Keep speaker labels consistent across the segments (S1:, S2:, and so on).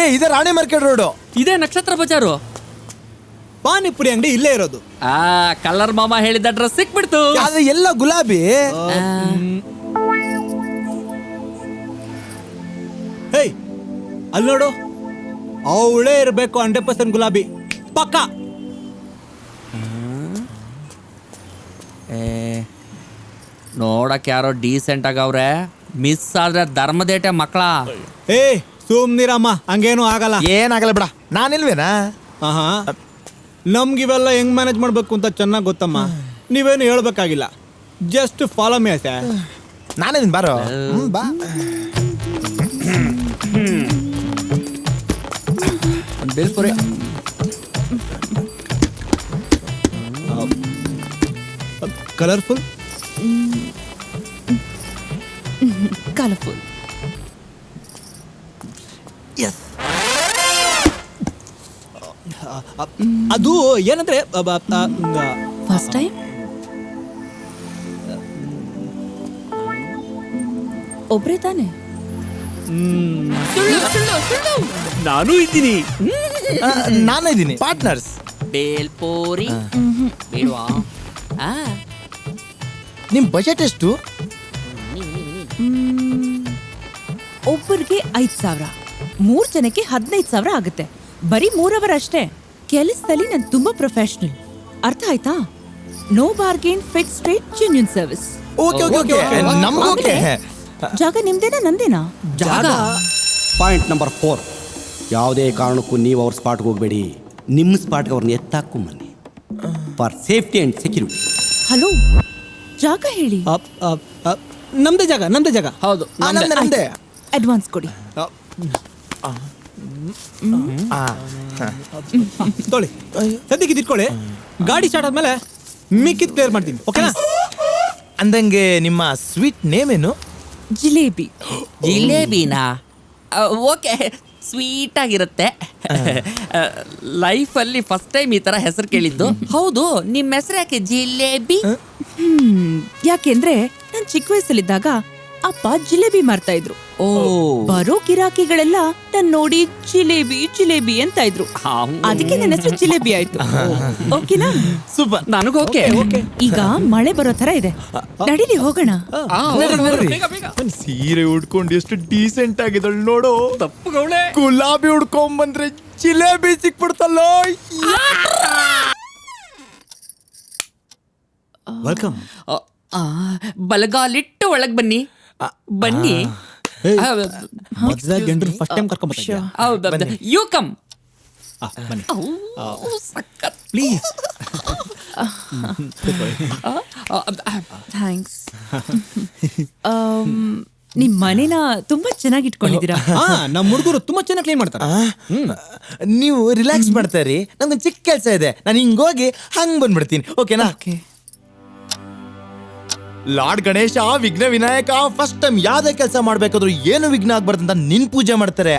S1: ಏ ಇದೆ ರಾಣಿ market road.
S2: ಇದೇ ನಕ್ಷತ್ರ ಬಜಾರು.
S3: ಪಾನಿಪುರಿ ಅಂಗಡಿ ಇಲ್ಲೇ ಇರೋದು.
S2: ಆ ಕಲರ್ ಮಾಮ ಹೇಳಿದ ಡ್ರೆಸ್ ಸಿಕ್ಬಿಡ್ತು.
S1: ಅದು ಎಲ್ಲ ಗುಲಾಬಿ?
S3: ಹೇಯ್ ಅಲ್ಲಿ ನೋಡು. ಅವಳೇ ಇರಬೇಕು ಹಂಡ್ರೆಡ್ ಪರ್ಸೆಂಟ್ ಗುಲಾಬಿ. ಪಕ್ಕ.
S2: ಏ, ನೋಡಕ್ ಯಾರೋ ಡೀಸೆಂಟ್ ಆಗವ್ರೆ. ಮಿಸ್ ಆದ್ರೆ ಧರ್ಮದೇಟೆ ಮಕ್ಕಳ.
S3: ಏ ಸುಮ್ನಿರಮ್ಮ ಹಂಗೇನು ಆಗಲ್ಲ.
S1: ಏನಾಗಲ್ಲ ಬಿಡ ನಾನಿಲ್ವೇನಾ?
S3: ಆಹಾ ನಮ್ಗಿವೆಲ್ಲ ಹೆಂಗ್ ಮ್ಯಾನೇಜ್ ಮಾಡ್ಬೇಕು ಅಂತ ಚೆನ್ನಾಗಿ ಗೊತ್ತಮ್ಮ. ನೀವೇನು ಹೇಳ್ಬೇಕಾಗಿಲ್ಲ. ಜಸ್ಟ್ ಫಾಲೋ ಮೇ ಸರ್
S1: ನಾನೇನ್ ಬಾರೋ. ಹ್ಮ್, ಬಾ.
S2: ಬೇಲ್ಪುರಿ
S3: ಕಲರ್ಫುಲ್
S4: ಕಲರ್ಫುಲ್
S3: ಅದು ಏನಂದ್ರೆ
S4: ಫಸ್ಟ್ ಟೈಮ್ ಒಬ್ರೇ ತಾನೆ?
S2: ನಾನು ಇದ್ದೀನಿ.
S1: ನಾನು ಇದ್ದೀನಿ. ಪಾರ್ಟ್ನರ್ಸ್
S2: ಬೇಲ್ಪೋರಿ. ಬೇಡವಾ. ಆ.
S1: ನಿಮ್ ಬಜೆಟ್ ಎಷ್ಟು?
S4: ಒಬ್ಬರಿಗೆ ಐದು ಸಾವಿರ. ಮೂರು ಜನಕ್ಕೆ ಹದಿನೈದು ಸಾವಿರ ಆಗುತ್ತೆ. ಬರೀ ಮೂರವರಷ್ಟೇ. ಅವರ್ ಅಷ್ಟೇ ಕೆಲಸದಲ್ಲಿ ನಾನು ತುಂಬಾ ಪ್ರೊಫೆಷನಲ್ ಅರ್ಥ ಆಯ್ತಾ? No bargain fix rate genuine service
S1: okay okay okay ನಮ್ಗೆ ಓಕೆ
S4: ಜಾಗ ನಿಮ್ದೇನಾ ನಂದೇನಾ?
S2: ಜಾಗ.
S5: ಪಾಯಿಂಟ್ ನಂಬರ್ ಫೋರ್ ಯಾವುದೇ ಕಾರಣಕ್ಕೂ ನೀವು ಅವ್ರ ಸ್ಪಾಟ್ಗೆ ಹೋಗಬೇಡಿ. ನಿಮ್ಮ ಸ್ಪಾಟ್ಗೆ ಅವ್ರನ್ನ ಎತ್ತಾಕೊಂಬನ್ನಿ for safety and security
S4: hello ಜಾಗ ಹೇಳಿ.
S3: ಅಪ್ ಅಪ್ ನಮ್ದೇ ಜಾಗ ನಮ್ದೇ ಜಾಗ.
S2: ಹೌದು
S1: ನಮ್ದೆ.
S4: ಅಡ್ವಾನ್ಸ್ ಕೊಡಿ.
S1: ಆ,
S3: ತೊಳಿ. ಸದ್ಯಕ್ಕೆ ಗಾಡಿ ಸ್ಟಾರ್ಟ್ ಆದ್ಮೇಲೆ ಮಿಕ್ಕಿದ್ ಕ್ಲಿಯರ್ ಮಾಡ್ತೀನಿ. ಓಕೆನಾ?
S1: ಅಂದಂಗೆ ನಿಮ್ಮ ಸ್ವೀಟ್ ನೇಮ್ ಏನು?
S4: ಜಿಲೇಬಿ.
S2: ಜಿಲೇಬಿನಾ? ಓಕೆ. ಸ್ವೀಟ್ ಆಗಿರುತ್ತೆ. ಲೈಫಲ್ಲಿ ಫಸ್ಟ್ ಟೈಮ್ ಈ ತರ ಹೆಸರು ಕೇಳಿದ್ದು. ಹೌದು ನಿಮ್ಮ ಹೆಸರು ಯಾಕೆ? ಜಿಲೇಬಿ?
S4: ಹ್ಮ್. ಯಾಕೆಂದ್ರೆ ನಾನು ಚಿಕ್ಕ ವಯಸ್ಸಲ್ಲಿದ್ದಾಗ ಅಪ್ಪ ಜಿಲೇಬಿ ಮಾರ್ತಾ ಇದ್ರು.
S2: ಓ.
S4: ಬರೋ ಗಿರಾಕಿಗಳೆಲ್ಲ ನನ್ ನೋಡಿ ಜಿಲೇಬಿ ಜಿಲೇಬಿ ಅಂತ ಇದ್ರು. ಅದಕ್ಕೆ ನನ್ನ ಹೆಸರು ಜಿಲೇಬಿ ಆಯ್ತು. ಓಕೆನಾ?
S1: ಸೂಪರ್.
S2: ನನಗೆ ಓಕೆ.
S4: ಈಗ ಮಳೆ ಬರೋ ತರ ಇದೆ. ನಡೀಲಿ ಹೋಗೋಣ.
S1: ಸೀರೆ ಉಡ್ಕೊಂಡು ಎಷ್ಟು ಡೀಸೆಂಟ್ ಆಗಿದಳು ನೋಡು.
S2: ತಪ್ಪುಗಳೇ
S1: ಗುಲಾಬಿ ಉಡ್ಕೊಂಡ್ ಬಂದ್ರೆ ಜಿಲೇಬಿ ಸಿಕ್ಬಿಡ್ತಲ್ಲೋ.
S3: ವೆಲ್ಕಮ್
S2: ಬಲಗಾಲಿಟ್ಟು ಒಳಗ್ ಬನ್ನಿ. ಬನ್ನಿ.
S3: ಗಂಡ್ರು ಫಸ್ಟ್ ಟೈಮ್ ಕರ್ಕೊಂಡ್
S2: ಹೌದು ಯು ಕಮ್
S3: ಪ್ಲೀಸ್
S4: ಥ್ಯಾಂಕ್ಸ್ ನಿಮ್ ಮನೇನ ತುಂಬಾ ಚೆನ್ನಾಗಿ ಇಟ್ಕೊಂಡಿದ್ದೀರಾ?
S3: ಹಾ ನಮ್ಮ ಹುಡುಗರು ತುಂಬಾ ಚೆನ್ನಾಗಿ ಕ್ಲೀನ್ ಮಾಡ್ತಾರೆ.
S1: ನೀವು ರಿಲ್ಯಾಕ್ಸ್ ಮಾಡ್ತಾರೆ ನಂಗೊಂದು ಚಿಕ್ಕ ಕೆಲಸ ಇದೆ. ನಾನು ಹಿಂಗೋಗಿ ಹಂಗೆ ಬಂದ್ಬಿಡ್ತೀನಿ. ಓಕೆನಾ ಲಾರ್ಡ್ ಗಣೇಶ, ವಿಘ್ನ ವಿನಾಯಕ ಫಸ್ಟ್ ಟೈಮ್ ಯಾವ್ದೇ ಕೆಲಸ ಮಾಡ್ಬೇಕಾದ್ರು ಏನು ವಿಘ್ನ ಆಗ್ಬಾರ್ದಂತ ನಿನ್ ಪೂಜೆ ಮಾಡ್ತಾರೆ.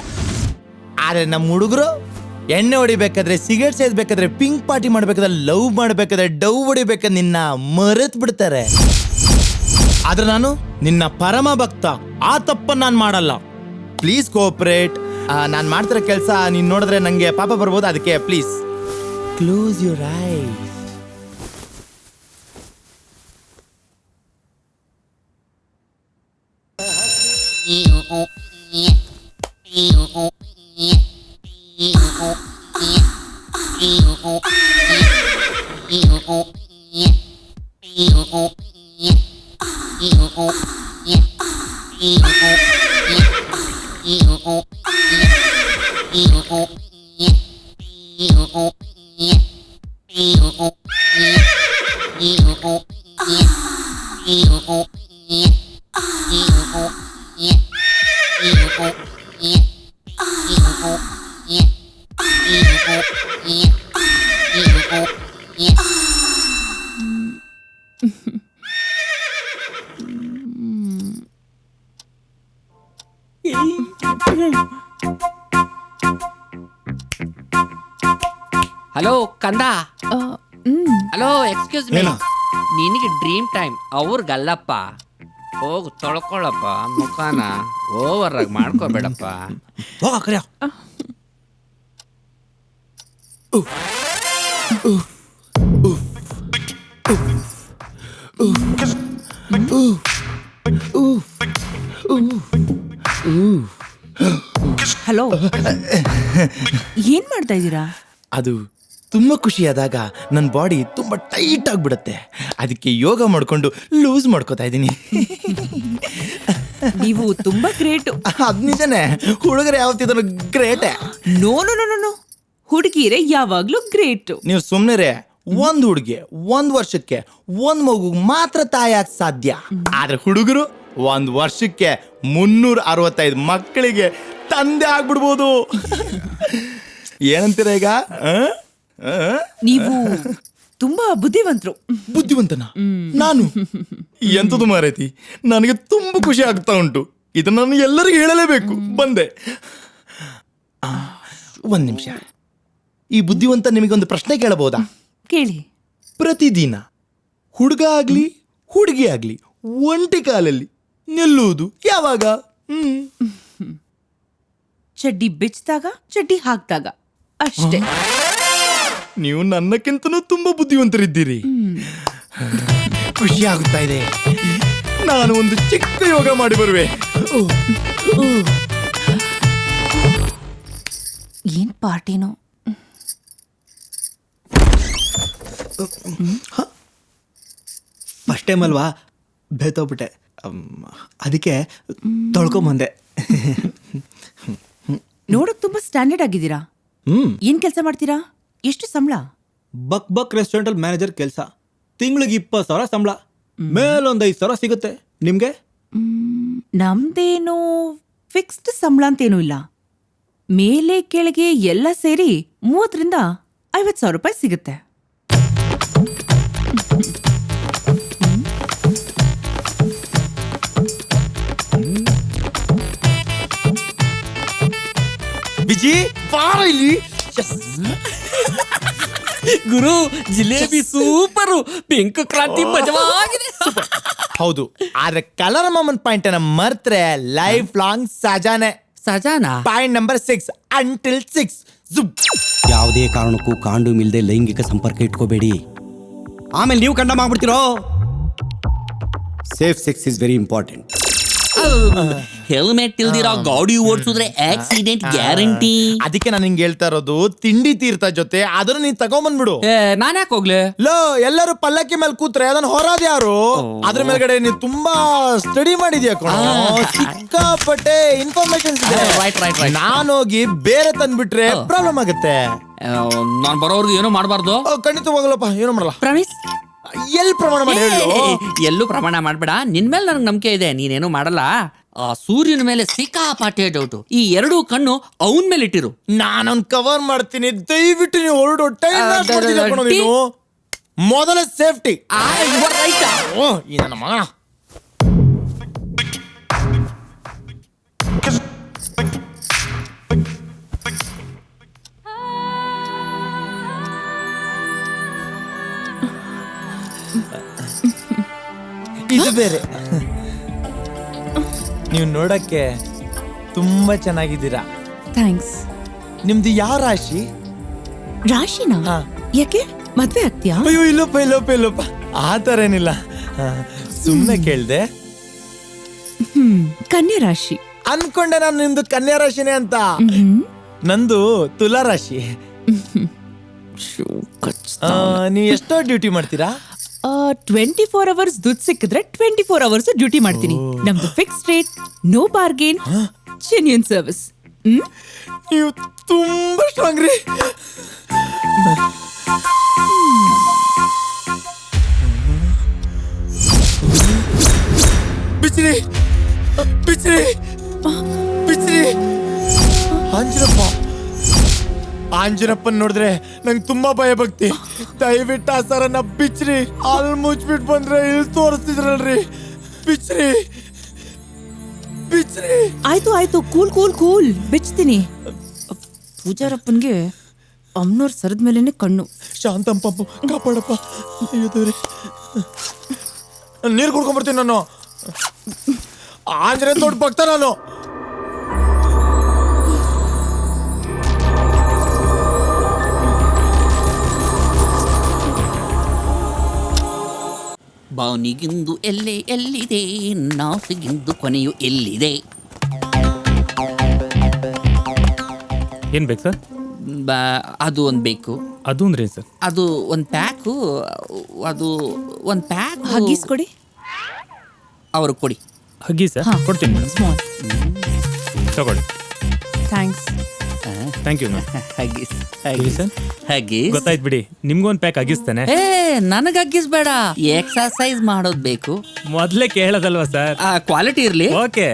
S1: ಆದ್ರೆ ನಮ್ಮ ಹುಡುಗರು ಎಣ್ಣೆ ಹೊಡಿಬೇಕಾದ್ರೆ ಸಿಗರೇಟ್ ಸೇದ್ಬೇಕಾದ್ರೆ ಪಿಂಕ್ ಪಾರ್ಟಿ ಮಾಡ್ಬೇಕಾದ್ರೆ ಲವ್ ಮಾಡ್ಬೇಕಾದ್ರೆ ಡವ್ ಹೊಡಿಬೇಕಾದ್ರೆ ನಿನ್ನ ಮರೆತ್ ಬಿಡ್ತಾರೆ. ಆದ್ರೆ ನಾನು ನಿನ್ನ ಪರಮ ಭಕ್ತ, ಆ ತಪ್ಪ ನಾನು ಮಾಡಲ್ಲ. ಪ್ಲೀಸ್ ಕೋಆಪರೇಟ್ ನಾನು ಮಾಡ್ತಿರೋ ಕೆಲಸ ನೀನು ನೋಡಿದ್ರೆ ನನಗೆ ಪಾಪ ಬರ್ಬೋದು, ಅದಕ್ಕೆ please close your eyes
S2: hello ಕಂದ
S4: ಆ, ಹ್ಮ್
S2: ಹಲೋ ಎಕ್ಸ್ಕ್ಯೂಸ್ ಮೀ
S3: ಏನೋ?
S2: ನಿನಗೆ ಡ್ರೀಮ್ ಟೈಮ್ ಅವ್ರಿಗಲ್ಲಪ್ಪ ಹೋಗು ತೊಳ್ಕೊಳ್ಳಪ್ಪ ಮುಖಾನ ಓವರ್ ಆಗಿ ಮಾಡ್ಕೋಬೇಡಪ್ಪ
S3: ಹೋಗ ಕರಿಯ
S4: ಹಲೋ. ಏನ್ ಮಾಡ್ತಾ ಇದ್ದೀರಾ?
S1: ಅದು ತುಂಬಾ ಖುಷಿಯಾದಾಗ ನನ್ನ ಬಾಡಿ ತುಂಬಾ ಟೈಟ್ ಆಗಿಬಿಡುತ್ತೆ. ಅದಕ್ಕೆ ಯೋಗ ಮಾಡ್ಕೊಂಡು ಲೂಸ್ ಮಾಡ್ಕೋತಾ ಇದ್ದೀನಿ.
S4: ನೀವು ತುಂಬಾ ಗ್ರೇಟ್.
S1: ಅದ್ ನಿಜನೇ. ಹುಡುಗರು ಯಾವತ್ತಿದ್ರು ಗ್ರೇಟೆ.
S4: No no no no, no. ಹುಡುಗಿರೆ ಯಾವಾಗ್ಲೂ ಗ್ರೇಟ್.
S1: ನೀವು ಸುಮ್ಮನೆ ಒಂದ್ ಹುಡುಗಿ ಒಂದ್ ವರ್ಷಕ್ಕೆ ಒಂದ್ ಮಗು ಮಾತ್ರ ತಾಯಾಗ ಸಾಧ್ಯ. ಆದ್ರೆ ಹುಡುಗರು ಒಂದ್ ವರ್ಷಕ್ಕೆ ಮುನ್ನೂರ ಅರವತ್ತೈದು ಮಕ್ಕಳಿಗೆ ತಂದೆ ಆಗ್ಬಿಡ್ಬೋದು. ಏನಂತೀರ ಈಗ?
S4: ನೀವು ತುಂಬಾ ಬುದ್ಧಿವಂತರು.
S1: ಬುದ್ಧಿವಂತನ? ನಾನು? ಎಂತದು ಮಾರೈತಿ? ನನಗೆ ತುಂಬಾ ಖುಷಿ ಆಗ್ತಾ ಉಂಟು. ಇದು ನಾನು ಎಲ್ಲರಿಗೂ ಹೇಳಲೇಬೇಕು. ಬಂದೆ. ಆ, ಒಂದ್ ನಿಮಿಷ. ಈ ಬುದ್ಧಿವಂತ ನಿಮಗೊಂದು ಪ್ರಶ್ನೆ ಕೇಳಬಹುದಾ?
S4: ಕೇಳಿ.
S1: ಪ್ರತಿದಿನ ಹುಡುಗ ಆಗ್ಲಿ ಹುಡುಗಿ ಆಗ್ಲಿ ಒಂಟಿ ಕಾಲಲ್ಲಿ ನಿಲ್ಲುವುದು. ಯಾವಾಗ? ಹ್ಮ್.
S4: ಚಡ್ಡಿ ಬಿಚ್ಚಿದಾಗ ಚಡ್ಡಿ ಹಾಕ್ದಾಗ. ಅಷ್ಟೇ.
S1: ನೀವು ನನ್ನಕ್ಕಿಂತನೂ ತುಂಬಾ ಬುದ್ಧಿವಂತರಿದ್ದೀರಿ. ಖುಷಿ ಆಗುತ್ತಾ ಇದೆ. ನಾನು ಒಂದು ಚಿಕ್ಕ ಯೋಗ ಮಾಡಿ ಬರುವೆ.
S4: ಏನ್ ಪಾರ್ಟಿನೋ?
S3: ಫಸ್ಟ್ ಟೈಮ್ ಅಲ್ವಾ? ಬೇತೋಗ್ಬಿಟ್ಟೆ ಅದಕ್ಕೆ ತೊಳ್ಕೊಂಬಂದೆ.
S4: ನೋಡಕ್ ತುಂಬಾ ಸ್ಟ್ಯಾಂಡರ್ಡ್ ಆಗಿದ್ದೀರಾ?
S3: ಹ್ಮ್.
S4: ಏನ್ ಕೆಲಸ ಮಾಡ್ತೀರಾ? ಎಷ್ಟು ಸಂಬಳ?
S3: ಬಕ್ ಬಕ್ ರೆಸ್ಟೋರೆಂಟಲ್ಲಿ ಮ್ಯಾನೇಜರ್ ಕೆಲಸ. ತಿಂಗಳಿಗೆ ಇಪ್ಪತ್ತು ಸಾವಿರ ಸಂಬಳ. ಮೇಲೊಂದು ಐದು ಸಾವಿರ ಸಿಗುತ್ತೆ. ನಿಮಗೆ?
S4: ನಮ್ದೇನು ಫಿಕ್ಸ್ಡ್ ಸಂಬಳ ಅಂತೇನೂ ಇಲ್ಲ. ಮೇಲೆ ಕೆಳಗೆ ಎಲ್ಲ ಸೇರಿ ಮೂವತ್ತರಿಂದ ಐವತ್ತು ಸಾವಿರ ರೂಪಾಯಿ ಸಿಗುತ್ತೆ.
S1: ವಿಜಿ ಬಾರ ಇಲ್ಲಿ.
S2: ಗುರು ಜಿಲೇಬಿ ಸೂಪರು. ಪಿಂಕ್ ಕ್ರಾಂತಿ ಮಜವಾಗಿದೆ.
S1: ಹೌದು. ಆದ್ರೆ ಕಲರ್ ಮಾಮನ್ ಪಾಯಿಂಟ್ ಅನ್ನ ಮರ್ತ್ರೆ ಲೈಫ್ ಲಾಂಗ್ ಸಜಾನೆ.
S2: ಸಜಾನಾ?
S1: Point number six until six
S5: ಯಾವುದೇ ಕಾರಣಕ್ಕೂ ಕಾಂಡು ಇಲ್ಲದೆ ಲೈಂಗಿಕ ಸಂಪರ್ಕ ಇಟ್ಕೋಬೇಡಿ. ಆಮೇಲೆ ನೀವು ಕಂಡ ಮಾಡ್ಬಿಡ್ತೀರೋ? Safe sex is very important
S2: helmet ಇಲ್ದಿರೋ ಗಾಡಿ ಓಡಿಸಿದ್ರೆ ಆಕ್ಸಿಡೆಂಟ್ ಗ್ಯಾರಂಟಿ
S1: ಅದಕ್ಕೆ ನಾನು ಹಿಂಗೆ ಹೇಳ್ತಾ ಇರೋದು ತಿಂಡಿ ತೀರ್ಥ ಜೊತೆ ಅದನ್ನ ನೀನ್ ತಗೊಂಬಂದ್ಬಿಡು.
S2: ನಾನು ಯಾಕೆ ಹೋಗ್ಲೆ?
S1: ಲೋ ಎಲ್ಲರೂ ಪಲ್ಲಕ್ಕಿ ಮೇಲೆ ಕೂತ್ರೆ ಅದನ್ನ ಹೊರಾದ ಯಾರು? ಅದ್ರ ಮೇಲ್ಗಡೆ ನೀವು ತುಂಬಾ ಸ್ಟಡಿ ಮಾಡಿದ್ಯಾ ಕಣ? ಸಿಕ್ಕಾಪಟ್ಟೆ ಇನ್ಫಾರ್ಮೇಶನ್ ಇದೆ.
S2: ರೈಟ್ ರೈಟ್ ರೈಟ್
S1: ನಾನು ಹೋಗಿ ಬೇರೆ ತಂದ್ಬಿಟ್ರೆ ಪ್ರಾಬ್ಲಮ್ ಆಗುತ್ತೆ.
S2: ನಾನು ಬರೋರ್ಗು ಏನೋ ಮಾಡಬಾರ್ದು.
S1: ಖಂಡಿತ ಖಂಡಿತವಾಗಲಪ್ಪ ಏನು ಮಾಡಲ್ಲ.
S4: ಪ್ರಾಮಿಸ್
S1: ಎಲ್ಲಿ ಪ್ರಮಾಣ ಮಾಡಿ ಹೇಳು
S2: ಎಲ್ಲೂ ಪ್ರಮಾಣ ಮಾಡ್ಬೇಡ. ನಿನ್ ಮೇಲೆ ನನಗೆ ನಂಬಿಕೆ ಇದೆ ನೀನೇನು ಮಾಡಲ್ಲ. ಆ ಸೂರ್ಯನ ಮೇಲೆ ಸಿಕ್ಕಾಪಾಟೆ ಡೌಟು. ಈ ಎರಡೂ ಕಣ್ಣು ಅವನ್ ಮೇಲೆ ಇಟ್ಟಿರು.
S1: ನಾನೊಂದ್ ಕವರ್ ಮಾಡ್ತೀನಿ. ದಯವಿಟ್ಟು ನೀವು ಹೊರಡು ಟೈಮ್ ನೀನು? ಮೊದಲ ಸೇಫ್ಟಿ
S2: ಆ, you are right.
S1: ಓ ಈ ನನ್ನ ಮಗನ. ಇದು ಬೇರೆ. ನೀವು ನೋಡಕ್ಕೆ ತುಂಬಾ ಚೆನ್ನಾಗಿದ್ದೀರಾ.
S4: ಥ್ಯಾಂಕ್ಸ್.
S1: ನಿಮ್ದು ಯಾವ ರಾಶಿ?
S4: ರಾಶಿನಾ?
S1: ಹಾ.
S4: ಯಾಕೆ? ಮದ್ವೆ ಆಗ್ತೀಯಾ?
S1: ಅಯ್ಯೋ ಇಲ್ಲಪ್ಪ ಇಲ್ಲಪ್ಪ ಇಲ್ಲಪ್ಪ. ಆ ಥರ ಏನಿಲ್ಲ. ಸುಮ್ಮನೆ ಕೇಳ್ದೆ.
S4: ಹ್ಮ್ ಕನ್ಯಾ ರಾಶಿ.
S1: ಅನ್ಕೊಂಡೆ ನಾನು ನಿಮ್ದು ಕನ್ಯಾ ರಾಶಿನೇ ಅಂತ.
S4: ಹ್ಮ್.
S1: ನಂದು ತುಲಾ ರಾಶಿ. ಆ, ನೀವು ಎಷ್ಟೋ ಡ್ಯೂಟಿ ಮಾಡ್ತೀರಾ?
S4: ಟ್ವೆಂಟಿ ಫೋರ್ ಅವರ್ಸ್ ದುಡ್ಡು ಸಿಕ್ಕಿದ್ರೆ ಟ್ವೆಂಟಿ ಫೋರ್ ಅವರ್ಸ್ ಡ್ಯೂಟಿ ಮಾಡ್ತೀನಿ ನಮ್ದು fix rate no bargain genuine service
S1: ನೀವು ತುಂಬಾ ಸ್ಟ್ರಾಂಗ್ ರೀ. ಬಿಚ್ರಿ ಬಿಚ್ರಿ ಆಂಜನಪ್ಪನ್ ನೋಡಿದ್ರೆ ನಂಗೆ ತುಂಬಾ ಭಯ ಭಕ್ತಿ. ದಯವಿಟ್ಟು ಆ ಸರನ್ನ ಬಿಚ್ರಿ. ಅಲ್ಲಿ ಮುಚ್ಬಿಟ್ಟು ಬಂದ್ರೆ ಇಲ್ಲಿ ತೋರಿಸ್ತಿದ್ರಲ್ರಿ. ಬಿಚ್ರಿ. ಬಿಚ್ರಿ.
S4: ಆಯ್ತು ಆಯ್ತು. Cool cool cool. ಬಿಚ್ತೀನಿ. ಪೂಜಾರಪ್ಪನ್ಗೆ ಅಮ್ನೋರ್ ಸರದ ಮೇಲೇನೆ ಕಣ್ಣು.
S1: ಶಾಂತಂ ಪಂಪು ಕಾಪಾಡಪ್ಪ. ಅಯ್ಯೋ ದೇವ್ರೆ ನೀರು ಕುಡ್ಕೊಂಡ್ಬರ್ತೀನಿ ನಾನು. ಆಂಜನೇಯ ದೊಡ್ಡ ಭಕ್ತ ನಾನು.
S2: ಅವನಿಗಿಂದು ಎಲ್ಲೆ ಎಲ್ಲಿದೆ ನಾಸಿಗಿಂದು ಕೊನೆಯು ಎಲ್ಲಿದೆ?
S6: ಏನು ಬೇಕು ಸರ್?
S2: ಬ- ಅದು ಒಂದು ಬೇಕು.
S6: ಅದು ಅಂದ್ರೆ ಏನು ಸರ್?
S2: ಅದು ಒಂದು ಪ್ಯಾಕು ಅದು ಒಂದು ಪ್ಯಾಕ್
S4: ಹಗ್ಗಿಸ್ ಕೊಡಿ.
S2: ಅವರು ಕೊಡಿ.
S6: ಹಗ್ಗಿ ಸರ್? ಕೊಡ್ತೀನಿ ಮೇಡಮ್. ತಗೊಳ್ಳಿ.
S4: ಥ್ಯಾಂಕ್ಸ್
S6: ಥ್ಯಾಂಕ್ ಯು
S2: ಹಗ್ಗಿಸ್
S6: ಹೇಳಿ ಸರ್
S2: ಹಗ್ಗಿಸ್
S6: ಗೊತ್ತಾಯ್ತು ಬಿಡಿ. ನಿಮ್ಗೊಂದು ಪ್ಯಾಕ್ ಅಗಿಸ್ತೇನೆ
S2: ಏ ನನಗೆ ಅಗ್ಗಿಸ್ಬೇಡ ಎಕ್ಸರ್ಸೈಸ್ ಮಾಡೋದು ಬೇಕು.
S6: ಮೊದಲೇ ಕೇಳೋದಲ್ವಾ ಸರ್
S2: ಕ್ವಾಲಿಟಿ ಇರಲಿ.
S6: ಓಕೆ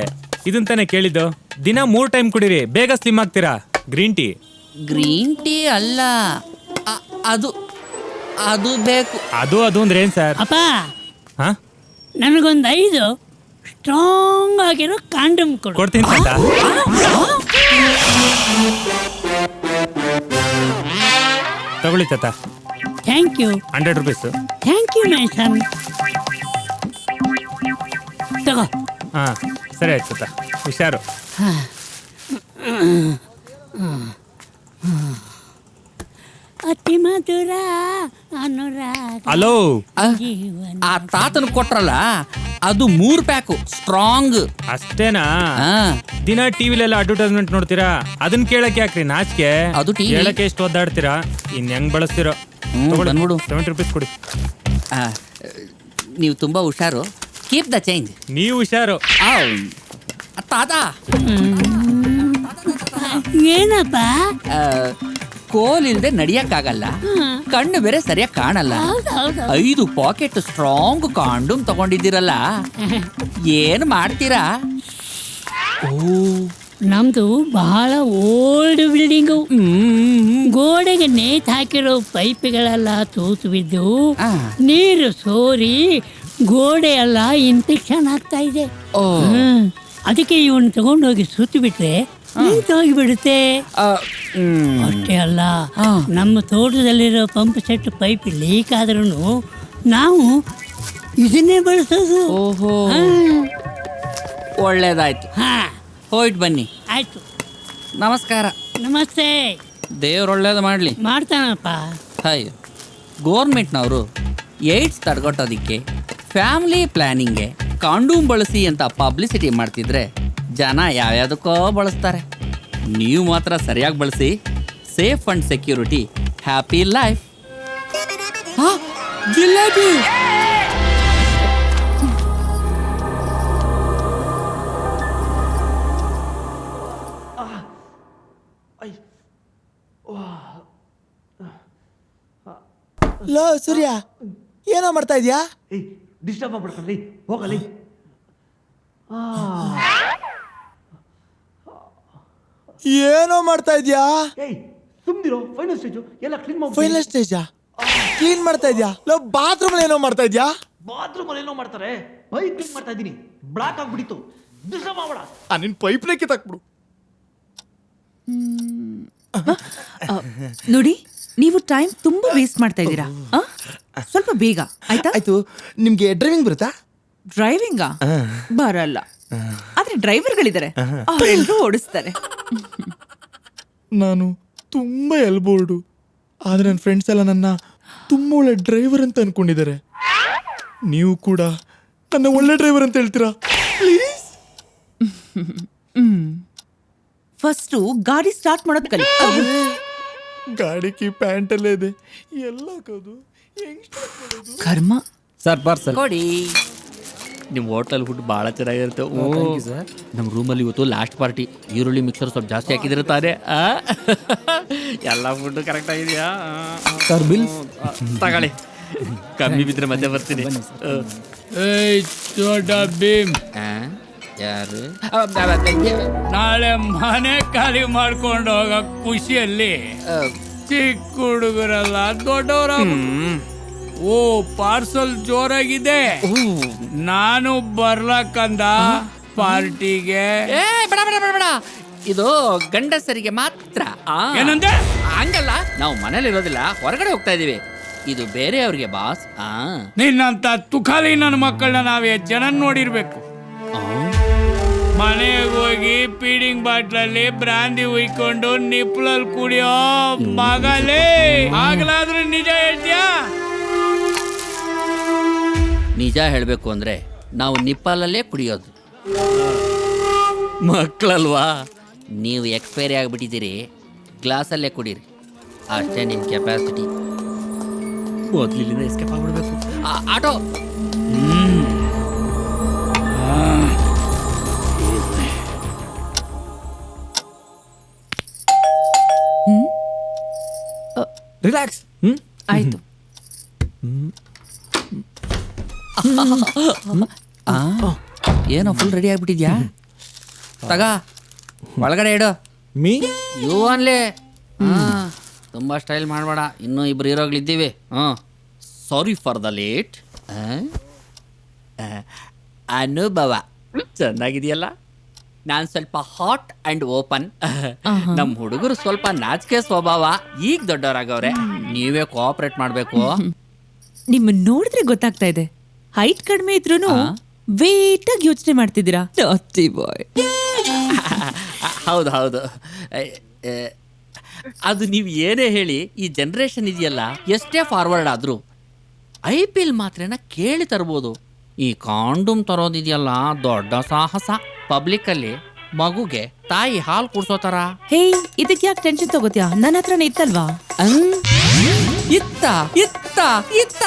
S6: ಇದನ್ ತಾನೇ ಕೇಳಿದ್ದು. ದಿನ ಮೂರ್ ಟೈಮ್ ಕುಡೀರಿ. ಬೇಗ ಸ್ಲಿಮ್ ಆಗ್ತೀರಾ? ಗ್ರೀನ್ ಟೀ
S2: ಗ್ರೀನ್ ಟೀ ಅಲ್ಲ. ಅ- ಅದು ಅದು ಬೇಕು.
S6: ಅದು ಅದು ಅಂದ್ರೆ ಏನ್ ಸರ್
S7: ಅಪ್ಪ
S6: ಹಾ?
S7: ನನಗೊಂದು ಐದು ಸ್ಟ್ರಾಂಗ್ ಆಗಿರೋ ಕಾಂಡಮ್ ಕೊಡು.
S6: ಕೊಡ್ತೀನಿ ತಾತ. ತಗೊಳ್ಳಿ ತಾತ.
S7: Thank you
S6: hundred rupees
S7: thank you my son ತಗೋ.
S6: ಹಾ ಸರಿ ಆಯ್ತು ತಾತ. ಹುಷಾರು.
S7: ಅತಿ ಮಧುರ ಅನುರಾಗ
S6: ಹಲೋ.
S2: ಆ,
S7: ಜೀವನ
S2: ಆ ತಾತನ ಕೊಟ್ರಲ್ಲ ಅದು ಮೂರ್ ಪ್ಯಾಕು ಸ್ಟ್ರಾಂಗ್.
S6: ಅಷ್ಟೇನಾ? ದಿನ ಟಿವಿಲೆಲ್ಲ ಅಡ್ವರ್ಟೈಸ್ಮೆಂಟ್ ನೋಡ್ತೀರಾ? ಅದನ್ನ ಕೇಳಕ್ ಯಾಕ್ರಿ ನಾಚಿಕೆ?
S2: ಅದು TV.
S6: ಕೇಳಕ್ಕೆ ಎಷ್ಟು ಒದ್ದಾಡ್ತೀರಾ? ಇನ್ ಹೆಂಗ್ ಬಳಸ್ತೀರೋ?
S2: ಹ್ಮ್, ಬಂದ್ಬಿಡು.
S6: ಸೆವೆಂಟಿ ರುಪೀಸ್ ಕೊಡಿ.
S2: ಆ, ನೀವು ತುಂಬಾ ಹುಷಾರು. ಕೀಪ್ ದ ಚೇಂಜ್
S6: ನೀವು ಹುಷಾರು.
S2: ತಾತ.
S7: ಏನಪ್ಪ?
S2: ಆ, ಕೋಲ್ ಇಲ್ದೆ ನಡಿಯಕ್ಕಾಗಲ್ಲ ಕಣ್ಣು ಬೇರೆ ಸರಿಯಾಗಿ ಕಾಣಲ್ಲ. ಐದು ಪಾಕೆಟ್ ಸ್ಟ್ರಾಂಗ್ ಕಾಂಡೂಮ್ ತಗೊಂಡಿದ್ದೀರಲ್ಲ. ಏನ್ ಮಾಡ್ತೀರಾ?
S7: ನಮ್ದು ಬಹಳ ಓಲ್ಡ್ ಬಿಲ್ಡಿಂಗು. ಗೋಡೆಗೆ ನೇತ್ ಹಾಕಿರೋ ಪೈಪ್ಗಳೆಲ್ಲ ತೂತು ಬಿದ್ದು ನೀರು ಸೋರಿ ಗೋಡೆ ಎಲ್ಲ ಇನ್ಫೆಕ್ಷನ್ ಆಗ್ತಾ ಇದೆ.
S2: ಓ.
S7: ಅದಕ್ಕೆ ಇವನ್ ತಗೊಂಡೋಗಿ ಸುತ್ತಿ ಬಿಟ್ರೆ ನಿಂತೋಗಿ ಬಿಡುತ್ತೆ
S2: ಆ, ಹ್ಮ್.
S7: ಅಷ್ಟೇ ಅಲ್ಲ. ನಮ್ಮ ತೋಟದಲ್ಲಿರೋ ಪಂಪ್ ಸೆಟ್ ಪೈಪ್ ಲೀಕ್ ಆದ್ರೂ ನಾವು ಇದನ್ನೇ ಬಳಸೋದು.
S2: ಓಹೋ. ಒಳ್ಳೇದಾಯ್ತು.
S7: ಹಾ.
S2: ಹೋಯ್ಟ್ ಬನ್ನಿ.
S7: ಆಯ್ತು.
S2: ನಮಸ್ಕಾರ.
S7: ನಮಸ್ತೆ.
S2: ದೇವ್ರು ಒಳ್ಳೇದು ಮಾಡಲಿ.
S7: ಮಾಡ್ತಾನಪ್ಪ.
S2: ಹಾಯ್ ಗೋರ್ಮೆಂಟ್ನವರು ಏಡ್ಸ್ ತಡೆಗಟ್ಟೋದಕ್ಕೆ ಫ್ಯಾಮಿಲಿ ಪ್ಲ್ಯಾನಿಂಗ್ಗೆ ಕಾಂಡೂಮ್ ಬಳಸಿ ಅಂತ ಪಬ್ಲಿಸಿಟಿ ಮಾಡ್ತಿದ್ರೆ ಜನ ಯಾವ್ಯಾವುದಕ್ಕೋ ಬಳಸ್ತಾರೆ. ನೀವು ಮಾತ್ರ ಸರಿಯಾಗಿ ಬಳಸಿ safe and security happy life. Jalebi.
S1: Low Surya ಏನೋ ಮಾಡ್ತಾ ಇದ್ಯಾ?
S8: ಡಿಸ್ಟರ್ಬ್ ಮಾಡ್ಬಿಡ್ತಾರೆ ಹೋಗಲಿ.
S1: ಏನೋ ಮಾಡ್ತಾ ಇದ್ಯಾ?
S8: ಏಯ್ ಸುಮ್ದಿರೋ ಫೈನಲ್ ಸ್ಟೇಜು ಎಲ್ಲ ಕ್ಲೀನ್ ಮಾಡಿ
S1: ಫೈನಲ್ ಸ್ಟೇಜಾ ಕ್ಲೀನ್ ಮಾಡ್ತಾ ಇದ್ಯಾ? ಲೋ ಬಾತ್ರೂಮ್ ಏನೋ ಮಾಡ್ತಾ ಇದ್ಯಾ?
S8: ಬಾತ್ರೂಮ್ ಅಲ್ಲಿ ಏನೋ ಮಾಡ್ತಾರೆ. ಪೈಪ್ ಕ್ಲೀನ್ ಮಾಡ್ತಾ ಇದ್ದೀನಿ. ಬ್ಲಾಕ್ ಆಗ್ಬಿಡಿತು ದಿಸ ಮಾಡ
S1: ಆ ನಿನ್ ಪೈಪ್ನೇ ಕಿತ್ತಾಕ್ಬಿಡು.
S4: ನೋಡಿ ನೀವು ಟೈಮ್ ತುಂಬಾ ವೇಸ್ಟ್ ಮಾಡ್ತಾ ಇದ್ದೀರಾ. ಆ? ಸ್ವಲ್ಪ ಬೇಗ ಆಯ್ತಾ?
S1: ಆಯ್ತು. ನಿಮ್ಗೆ ಡ್ರೈವಿಂಗ್ ಬರುತ್ತಾ?
S4: ಡ್ರೈವಿಂಗಾ ಬರಲ್ಲ. ಆದ್ರೆ ಡ್ರೈವರ್ಗಳಿದ್ದಾರೆ. ಅವರೆಲ್ಲರೂ ಓಡಿಸ್ತಾರೆ.
S1: ನಾನು ತುಂಬ ಎಲ್ಬೋರ್ಡು. ಆದರೆ ನನ್ನ ಫ್ರೆಂಡ್ಸ್ ಎಲ್ಲ ನನ್ನ ತುಂಬ ಒಳ್ಳೆ ಡ್ರೈವರ್ ಅಂತ ಅನ್ಕೊಂಡಿದ್ದಾರೆ. ನೀವು ಕೂಡ ನನ್ನ ಒಳ್ಳೆ ಡ್ರೈವರ್ ಅಂತ ಹೇಳ್ತೀರಾ? ಪ್ಲೀಸ್
S4: ಫಸ್ಟು ಗಾಡಿ ಸ್ಟಾರ್ಟ್ ಮಾಡೋದು ಕಲಿ.
S1: ಗಾಡಿ ಕಿ ಪ್ಯಾಂಟಲ್ಲೇ ಇದೆ. ಎಲ್ಲ ಹಾಕೋದು. ಹೆಂಗ್ start ಮಾಡೋದು?
S4: ಕರ್ಮ.
S3: ಸರ್ ಪಾರ್ಸಲ್
S2: ಕೊಡಿ. ನಿಮ್ಮ ಹೋಟೆಲ್ ಫುಡ್ ಭಾಳ ಚೆನ್ನಾಗಿರುತ್ತೆ.
S6: ಸರ್
S2: ನಮ್ಮ ರೂಮಲ್ಲಿ ಇವತ್ತು ಲಾಸ್ಟ್ ಪಾರ್ಟಿ ಈರುಳ್ಳಿ ಮಿಕ್ಸರ್ ಸ್ವಲ್ಪ ಜಾಸ್ತಿ ಹಾಕಿದ್ರೆ ತಾನೇ ಆ? ಎಲ್ಲ ಫುಡ್ ಕರೆಕ್ಟ್ ಆಗಿದೆಯಾ?
S3: ಸರ್ ಬಿಲ್
S2: ತಗೊಳ್ಳಿ. ಕಮ್ಮಿ ಬಿದ್ರೆ ಮತ್ತೆ ಬರ್ತೀನಿ.
S9: ಏಯ್ ಚೋಟ ಭೀಮ್.
S2: ಆ? ಯಾರು?
S9: ನಾಳೆ ಮನೆ ಖಾಲಿ ಮಾಡ್ಕೊಂಡು ಹೋಗೋ ಖುಷಿಯಲ್ಲಿ ಚಿಕ್ಕ ಹುಡುಗರಲ್ಲ ದೊಡ್ಡವರ ಓ ಪಾರ್ಸಲ್ ಜೋರಾಗಿದೆ. ನಾನು ಬರ್ಲಕ್ಕಂದ ಪಾರ್ಟಿಗೆ.
S2: ಏ ಬೇಡ ಬೇಡ ಬೇಡ ಬೇಡ. ಇದು ಗಂಡಸರಿಗೆ ಮಾತ್ರ. ಆ.
S9: ಏನಂದೆ?
S2: ಹಂಗಲ್ಲ. ನಾವು ಮನೇಲಿ ಇರೋದಿಲ್ಲ ಹೊರಗಡೆ ಹೋಗ್ತಾ ಇದೀವಿ ಇದು ಬೇರೆಯವ್ರಿಗೆ ಬಾಸ್. ಆ.
S9: ನಿನ್ನಂತ ತುಖಾಲಿ ನನ್ನ ಮಕ್ಕಳನ್ನ ನಾವೇ ಜನ ನೋಡಿರ್ಬೇಕು. ಮನೆಗೆ ಹೋಗಿ ಪೀಡಿಂಗ್ ಬಾಟ್ಲಲ್ಲಿ ಬ್ರಾಂದಿ ಉಯ್ಕೊಂಡು ನಿಪ್ಲಲ್ಲಿ ಕುಡಿಯೋ ಮಗಲೇ. ಆಗ್ಲಾದ್ರೂ ನಿಜ ಹೇಳ್ತೀಯಾ?
S2: ನಿಜ ಹೇಳಬೇಕು ಅಂದರೆ ನಾವು ನಿಪ್ಪಾಲಲ್ಲೇ ಕುಡಿಯೋದು. ಮಕ್ಕಳಲ್ವಾ ನೀವು ಎಕ್ಸ್ಪೈರಿ ಆಗಿಬಿಟ್ಟಿದ್ದೀರಿ. ಗ್ಲಾಸಲ್ಲೇ ಕುಡೀರಿ. ಅಷ್ಟೇ ನಿಮ್ಮ ಕೆಪಾಸಿಟಿ ಮೊದಲಿನಿಂದ ಎಸ್ಕೇಪ್ ಆಗ್ಬಿಡ್ಬೇಕು. ಆಟೋ!
S3: ರಿಲ್ಯಾಕ್ಸ್ ಹ್ಮ್?
S4: ಆಯ್ತು.
S2: ಆ, ಏನೋ ಫುಲ್ ರೆಡಿ ಆಗ್ಬಿಟ್ಟಿದ್ಯಾ? ತಗ ಒಳಗಡೆ ಇಡು.
S3: ಮೀ?
S2: ಯು ಅನ್ಲಿ ತುಂಬಾ ಸ್ಟೈಲ್ ಮಾಡಬೇಡ. ಇನ್ನೂ ಇಬ್ರು ಹೀರೋಗಳಿದ್ದೀವಿ. ಹಾಂ ಸಾರಿ ಫಾರ್ ದ ಲೇಟ್ ಅನುಭವ. ಚೆನ್ನಾಗಿದೆಯಲ್ಲ? ನಾನು ಸ್ವಲ್ಪ ಹಾಟ್ ಅಂಡ್ ಓಪನ್ ನಮ್ಮ ಹುಡುಗರು ಸ್ವಲ್ಪ ನಾಚಿಕೆ ಸ್ವಭಾವ. ಈಗ ದೊಡ್ಡವರಾಗವ್ರೆ. ನೀವೇ ಕೋಆಪರೇಟ್ ಮಾಡಬೇಕು.
S4: ನಿಮ್ಮನ್ನು ನೋಡಿದ್ರೆ ಗೊತ್ತಾಗ್ತಾ ಇದೆ. ಹೈಟ್ ಕಡಿಮೆ ಇದ್ರೂ ವೇಟ್ ಆಗಿ ಯೋಚನೆ ಮಾಡ್ತಿದ್ದೀರಾ? ಬಾಯ್
S2: ಹೌದು ಹೌದು. ಅದು ನೀವು ಏನೇ ಹೇಳಿ ಈ ಜನ್ರೇಷನ್ ಇದೆಯಲ್ಲ ಎಷ್ಟೇ ಫಾರ್ವರ್ಡ್ ಆದರೂ ಐ ಪಿ ಎಲ್ ಮಾತ್ರ ಕೇಳಿ ತರ್ಬೋದು. ಈ ಕಾಂಡೂಮ್ ತರೋದಿದೆಯಲ್ಲ ದೊಡ್ಡ ಸಾಹಸ. ಪಬ್ಲಿಕ್ಕಲ್ಲಿ ಮಗುಗೆ ತಾಯಿ ಹಾಲು ಕುಡ್ಸೋ ಥರ.
S4: ಹೇ ಇದಕ್ಕೆ ಯಾಕೆ ಟೆನ್ಷನ್ ತಗೋತೀಯಾ? ನನ್ನ ಹತ್ರನೇ ಇತ್ತಲ್ವಾ?
S2: ಇತ್ತ ಇತ್ತ ಇತ್ತ.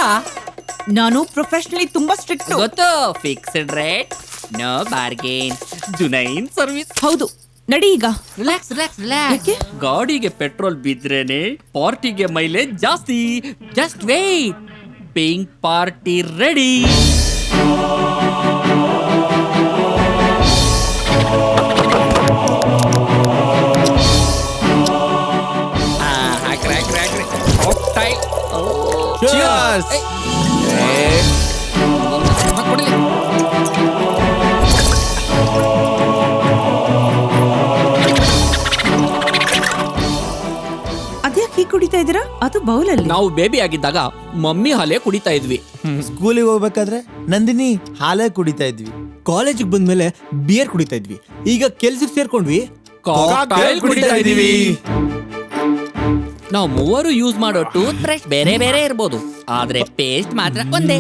S4: ನಾನು ಪ್ರೊಫೆಷನಲಿ ತುಂಬಾ ಸ್ಟ್ರಿಕ್ಟ್
S2: ಗೊತ್ತು fixed rate no bargain genuine service
S4: ಹೌದು ನಡಿ ಈಗ.
S2: ರಿಲ್ಯಾಕ್ಸ್ ರಿಲ್ಯಾಕ್ಸ್ ರಿಲ್ಯಾಕ್ಸ್
S4: ಯಾಕೆ?
S2: ಗಾಡಿಗೆ ಪೆಟ್ರೋಲ್ ಬಿದ್ರೇನೆ ಪಾರ್ಟಿಗೆ ಮೈಲೇಜ್ ಜಾಸ್ತಿ. Just wait pink party ready ಹಾಕ್ರಿ ಹಾಕ್ರಿ ಹಾಕ್ರಿ. Crack
S1: Cheers!
S2: ಕೊಡಲಿ
S4: ಕುಡಿತಾ ಇದ್ದೀರಾ? ಅದು ಬೌಲಲ್ಲಿ.
S2: ನಾವು ಬೇಬಿ ಆಗಿದ್ದಾಗ ಮಮ್ಮಿ ಹಾಲೇ ಕುಡಿತಾ ಇದ್ವಿ.
S1: ಸ್ಕೂಲಿಗೆ ಹೋಗ್ಬೇಕಾದ್ರೆ ನಂದಿನಿ ಹಾಲೇ ಕುಡಿತಾ ಇದ್ವಿ.
S3: ಕಾಲೇಜಿಗೆ ಬಂದ್ಮೇಲೆ ಬಿಯರ್ ಕುಡಿತಾ ಇದ್ವಿ. ಈಗ ಕೆಲ್ಸಕ್ಕೆ ಸೇರ್ಕೊಂಡ್ವಿ.
S2: ಕಾಕ್ಟೈಲ್ ಕುಡಿತಾ ಇದೀವಿ ನಾವು ಮೂವರು ಯೂಸ್ ಮಾಡೋ ಟೂತ್ ಬ್ರಷ್ ಬೇರೆ ಬೇರೆ ಇರ್ಬೋದು. ಆದ್ರೆ ಪೇಸ್ಟ್ ಮಾತ್ರ ಒಂದೇ.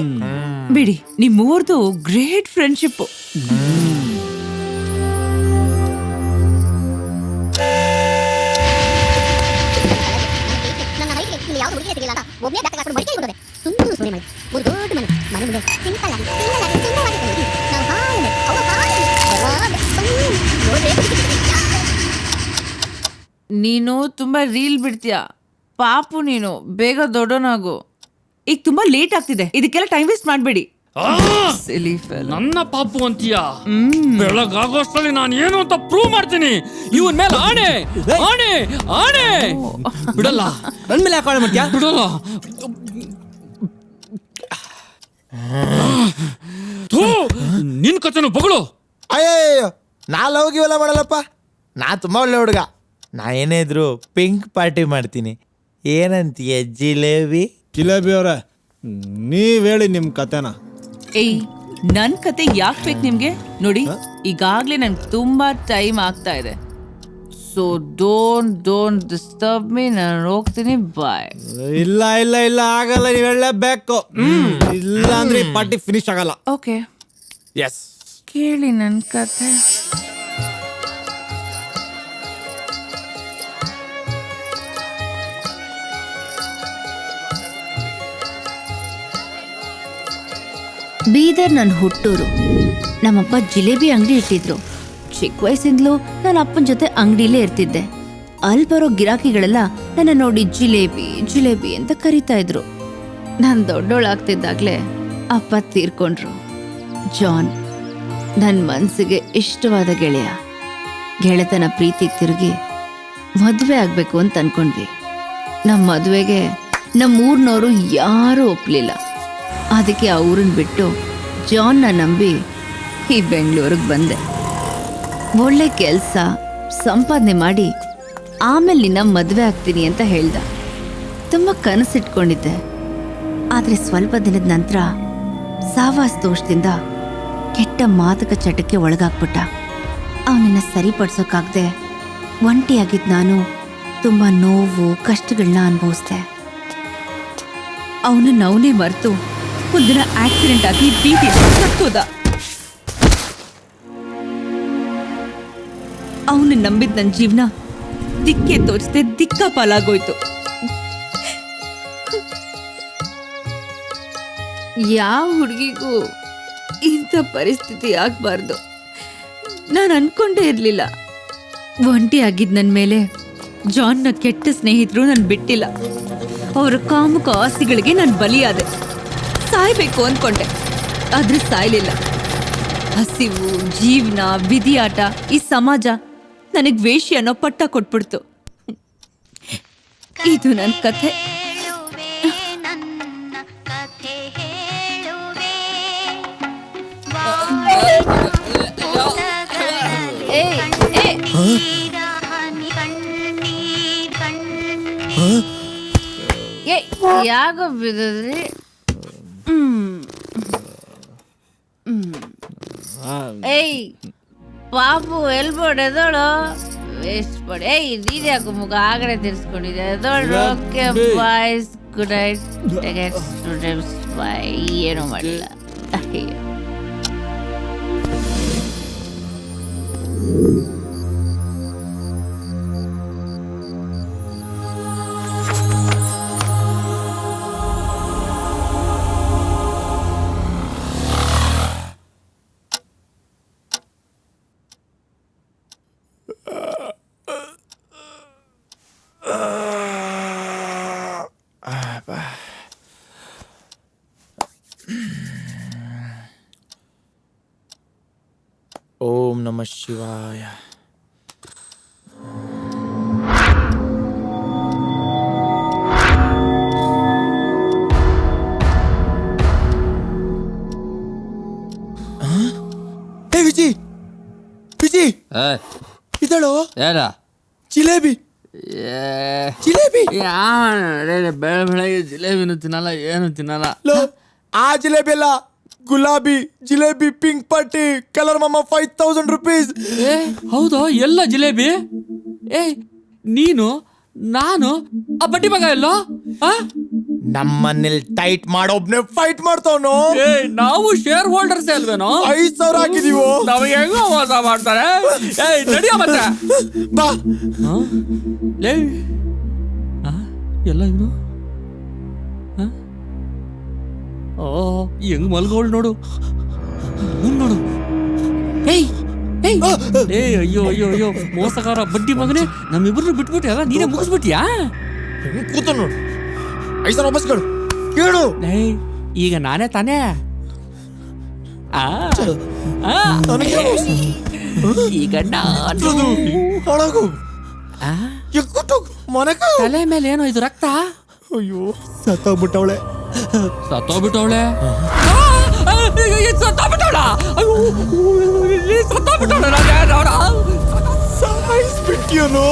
S4: ಬಿಡಿ ನಿಮ್ಮೂರ್ದು ಗ್ರೇಟ್ ಫ್ರೆಂಡ್ಶಿಪ್
S10: ಒಬ್ಬನೇ ಬ್ಯಾಕ್ ಹಾಕೊಂಡು ಮಡಿಕೆ ಬಂದಿದೆ ತುಂಬ ಸೋರಿ ಮಾಡಿ ಒಂದು ದೊಡ್ಡ ಮನೆ. ಮನೆ ಮುಂದೆ ಸಿಂಪಲ್ ಆಗಿ ಸಿಂಗಲ್ ಆಗಿ ಸುಂದರವಾಗಿ ಕುಳಿತು ನಾವು ಹಾಲು ಅವ ನೋಡ್ಬೇಕು
S4: ನೀನು ತುಂಬಾ ರೀಲ್ ಬಿಡ್ತೀಯ? ಪಾಪು ನೀನು. ಬೇಗ ದೊಡ್ಡನಾಗು ಈಗ ತುಂಬಾ ಲೇಟ್ ಆಗ್ತಿದೆ. ಇದಕ್ಕೆಲ್ಲ ಟೈಮ್ ವೇಸ್ಟ್ ಮಾಡಬೇಡಿ.
S9: ನನ್ನ ಪಾಪು ಅಂತೀಯ? ಬೆಳಗಾಗೋಷ್ಟರಲ್ಲಿ ನಾನು ಏನು ಅಂತ ಪ್ರೂವ್ ಮಾಡ್ತೀನಿ. ಇವನ್ ಮೇಲೆ ಆಣೆ ಆಣೆ ಆಣೆ. ಬಿಡಲ್ಲ.
S3: ನನ್ ಮೇಲೆ ಯಾಕೆ ಮಾಡ್ತೀಯಾ?
S9: ಬಿಡಲ್ಲ. ಥೂ, ನಿನ್ ಕಥೆನು ಬಗಳು.
S1: ಅಯ್ಯೋ ನಾ ಲವ್ ಗಿವೆಲ್ಲ ಮಾಡಲ್ಲಪ್ಪ. ನಾ ತುಂಬ ಒಳ್ಳೆ ಹುಡುಗ. ನಾ ಏನೇ ಇದ್ರು ಪಿಂಕ್ ಪಾರ್ಟಿ ಮಾಡ್ತೀನಿ. ಏನಂತೀಯ ಜಿಲೇಬಿ?
S3: ಜಿಲೇಬಿ ಅವರ ನೀವ್ ಹೇಳಿ ನಿಮ್ ಕತೆನ
S4: ಏಯ್ ನನ್ ಕತೆ ಯಾಕೆ ಬೇಕು ನಿಮ್ಗೆ? ನೋಡಿ ಈಗಾಗ್ಲೇ ನನ್ಗೆ ತುಂಬಾ ಟೈಮ್ ಆಗ್ತಾ ಇದೆ. So don't don't disturb me ನಾನು ಹೋಗ್ತೀನಿ. ಬಾಯ್
S3: ಇಲ್ಲ ಇಲ್ಲ ಇಲ್ಲ ಆಗಲ್ಲ ನೀವು ಹೇಳಲೇಬೇಕು. ಇಲ್ಲ ಅಂದ್ರೆ ಈ ಪಾರ್ಟಿ ಫಿನಿಶ್ ಆಗಲ್ಲ.
S4: ಓಕೆ
S1: ಎಸ್
S4: ಕೇಳಿ ನನ್ನ ಕತೆ.
S10: ಬೀದರ್ ನನ್ನ ಹುಟ್ಟೂರು. ನಮ್ಮಪ್ಪ ಜಿಲೇಬಿ ಅಂಗಡಿ ಇಟ್ಟಿದ್ರು. ಚಿಕ್ಕ ವಯಸ್ಸಿಂದಲೂ ನನ್ನ ಅಪ್ಪನ ಜೊತೆ ಅಂಗಡಿಲೇ ಇರ್ತಿದ್ದೆ. ಅಲ್ಲಿ ಬರೋ ಗಿರಾಕಿಗಳೆಲ್ಲ ನನ್ನ ನೋಡಿ ಜಿಲೇಬಿ ಜಿಲೇಬಿ ಅಂತ ಕರಿತಾ ಇದ್ರು. ನಾನು ದೊಡ್ಡೋಳಾಗ್ತಿದ್ದಾಗಲೇ ಅಪ್ಪ ತೀರ್ಕೊಂಡ್ರು. ಜಾನ್ ನನ್ನ ಮನಸ್ಸಿಗೆ ಇಷ್ಟವಾದ ಗೆಳೆಯ. ಗೆಳೆತನ ಪ್ರೀತಿಗೆ ತಿರುಗಿ, ಮದುವೆ ಆಗಬೇಕು ಅಂತ ಅನ್ಕೊಂಡ್ವಿ. ನಮ್ಮ ಮದುವೆಗೆ ನಮ್ಮೂರಿನವರು ಯಾರೂ ಒಪ್ಪಲಿಲ್ಲ ಅದಕ್ಕೆ ಆ ಊರನ್ನ ಬಿಟ್ಟು ಜಾನ್ನ ನಂಬಿ ಈ ಬೆಂಗಳೂರಿಗೆ ಬಂದೆ. ಒಳ್ಳೆ ಕೆಲಸ, ಸಂಪಾದನೆ ಮಾಡಿ ಆಮೇಲೆ ನಿನ್ನ ಮದುವೆ ಆಗ್ತೀನಿ ಅಂತ ಹೇಳ್ದ. ತುಂಬ ಕನಸಿಟ್ಕೊಂಡಿದ್ದೆ. ಆದರೆ ಸ್ವಲ್ಪ ದಿನದ ನಂತರ ಸಾವಾಸ್ ದೋಷದಿಂದ ಕೆಟ್ಟ ಮಾದಕ ಚಟಕ್ಕೆ ಒಳಗಾಗ್ಬಿಟ್ಟ. ಅವನನ್ನು ಸರಿಪಡಿಸೋಕ್ಕಾಗದೆ ಒಂಟಿಯಾಗಿದ್ದ ನಾನು ತುಂಬ ನೋವು ಕಷ್ಟಗಳನ್ನ ಅನುಭವಿಸ್ದೆ. ಅವನು ನವನೇ ಮರೆತು
S4: ಒಂದಿನ ಆಕ್ಸಿಡೆಂಟ್ ಆಗಿ ಬೀದಿ ಸತ್ತೋದ ಅವನು ನಂಬಿದ ನನ್ನ ಜೀವನ ದಿಕ್ಕೆ ತೋರಿಸದೆ ದಿಕ್ಕ ಪಾಲಾಗೋಯ್ತು ಯಾವ ಹುಡುಗಿಗೂ ಇಂಥ ಪರಿಸ್ಥಿತಿ ಆಗ್ಬಾರ್ದು. ನಾನು ಅನ್ಕೊಂಡೇ ಇರಲಿಲ್ಲ. ಒಂಟಿ ಆಗಿದ್ದ ನನ್ನ ಮೇಲೆ ಜಾನ್ನ ಕೆಟ್ಟ ಸ್ನೇಹಿತರು ನಾನು ಬಿಟ್ಟಿಲ್ಲ. ಅವರ ಕಾಮುಕ ಆಸೆಗಳಿಗೆ ನಾನು ಬಲಿಯಾದೆ. ಸಾಯ್ಬೇಕು ಅನ್ಕೊಂಡೆ. ಆದ್ರೆ ಸಾಯ್ಲಿಲ್ಲ. ಹಸಿವು, ಜೀವನ, ವಿಧಿಯಾಟ, ಈ ಸಮಾಜ ನನಗೆ ವೇಷಿ ಅನ್ನೋ ಪಟ್ಟ ಕೊಟ್ಬಿಡ್ತು. ಇದು ನನ್ನ ಕಥೆ. ಯಾಕೆ ಬಿದ್ರಿ. ಏಯ್ ಪಾಪು ಎಲ್ಬೋಡ್ ಎದೋಳು? ವೇಸ್ಟ್ ಮಾಡಿ. ಏಯ್ ನೀನ್ ಯಾಕೋ ಮುಖ? ಆಗಡೆ ತಿರ್ಸ್ಕೊಂಡಿದೆ. ಎದೋಳು okay boys good night take students bye ಏನೂ ಮಾಡಿಲ್ಲ. ಅಯ್ಯೋ.
S1: ಓಂ ನಮ ಶಿವಾಯ. ಏ ವಿಜಿ! ವಿಜಿ! ಇದಳು
S2: ಯಾರ?
S1: ಜಿಲೇಬಿ! ಜಿಲೇಬಿ!
S2: ಯಾವ ಬೆಳ ಬೆಳಗ್ಗೆ ಜಿಲೇಬಿನೂ ತಿನ್ನಲ್ಲ ಏನು ತಿನ್ನಲ್ಲ.
S1: ಲೋ ಆ ಜಿಲೇಬಿ ಅಲ್ಲ. ಗುಲಾಬಿ ಜಿಲೇಬಿ ಪಿಂಕ್ ಪಟ್ಟಿ ಕಲರ್ ಮಮ್ಮ ಫೈವ್ ತೌಸಂಡ್ ರುಪೀಸ್
S2: ಏ ಹೌದಾ? ಎಲ್ಲ ಜಿಲೇಬಿ? ಏ ನೀನು ನಾನು ಆ ಬಡ್ಡಿ ಮಗ ಎಲ್ಲೋ? ಆ?
S1: ನಮ್ಮನೇಲಿ ಟೈಟ್ ಮಾಡೋಬ್ನೆ ಫೈಟ್ ಮಾಡ್ತಾವನು.
S2: ಏ ನಾವು ಶೇರ್ ಹೋಲ್ಡರ್ಸ್ ಅಲ್ವೇನೋ?
S1: ಐದ್ ಸಾವಿರ ಹಾಕಿದೀವೋ?
S2: ನಮಗೆ ಹೆಂಗೋ ಮೋಸ ಮಾಡ್ತಾರೆ? ಏಯ್ ನಡಿಯ ಮತ್ತೆ?
S1: ಬಾ.
S2: ಏಯ್ ಲೇ ಆ? ಎಲ್ಲ ಇವನು? ಓ ಹೆಂಗ್ ಮಲ್ಗೋಳ್ ನೋಡು. ನೋಡು? ಏಯ್ ಏಯ್. ಏಯ್ ಅಯ್ಯೋ ಅಯ್ಯೋ ಅಯ್ಯೋ ಮೋಸಗಾರ ಬಡ್ಡಿ ಮಗನೇ. ನಮ್ಮಿಬ್ರು ಬಿಟ್ಬಿಟ್ಟು ಎಲ್ಲ ನೀನೇ ಮುಗಿಸ್ಬಿಟ್ಯಾ?
S1: ಕೂತ ನೋಡು. ಐದು ವಾಪಸ್ ಕೇಳು. ಕೇಳು.
S2: ಏಯ್ ಈಗ ನಾನೇ ತಾನೇ? ಆ ಆ. ಈಗ ನಾನು.
S1: ಒಳಗು
S2: ಆ?
S1: ಎಕ್ಕುಟ್ಟು ಮನೆಗೆ
S2: ತಲೆ ಮೇಲೆ ಏನೋ ಇದು ರಕ್ತ?
S1: ಅಯ್ಯೋ ಸತ್ತೋಗ್ಬಿಟ್ಟವಳೆ.
S2: ಸತ್ತೋಗ್ಬಿಟ್ಟವಳೆ ಸತ್ತೋಗ್ಬಿಟ್ಟವಳ ಸತ್ತೋಗ್ಬಿಟ್ಟವಳ ನೋಡ
S1: ಸಾಯಿಸ್ಬಿಟ್ಟಿಯೋನು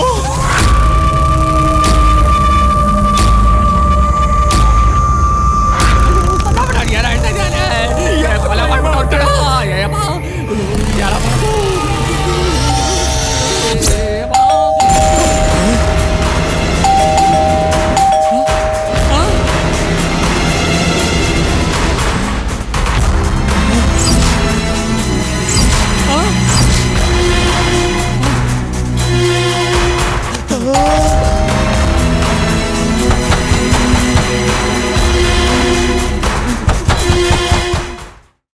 S1: Yeah.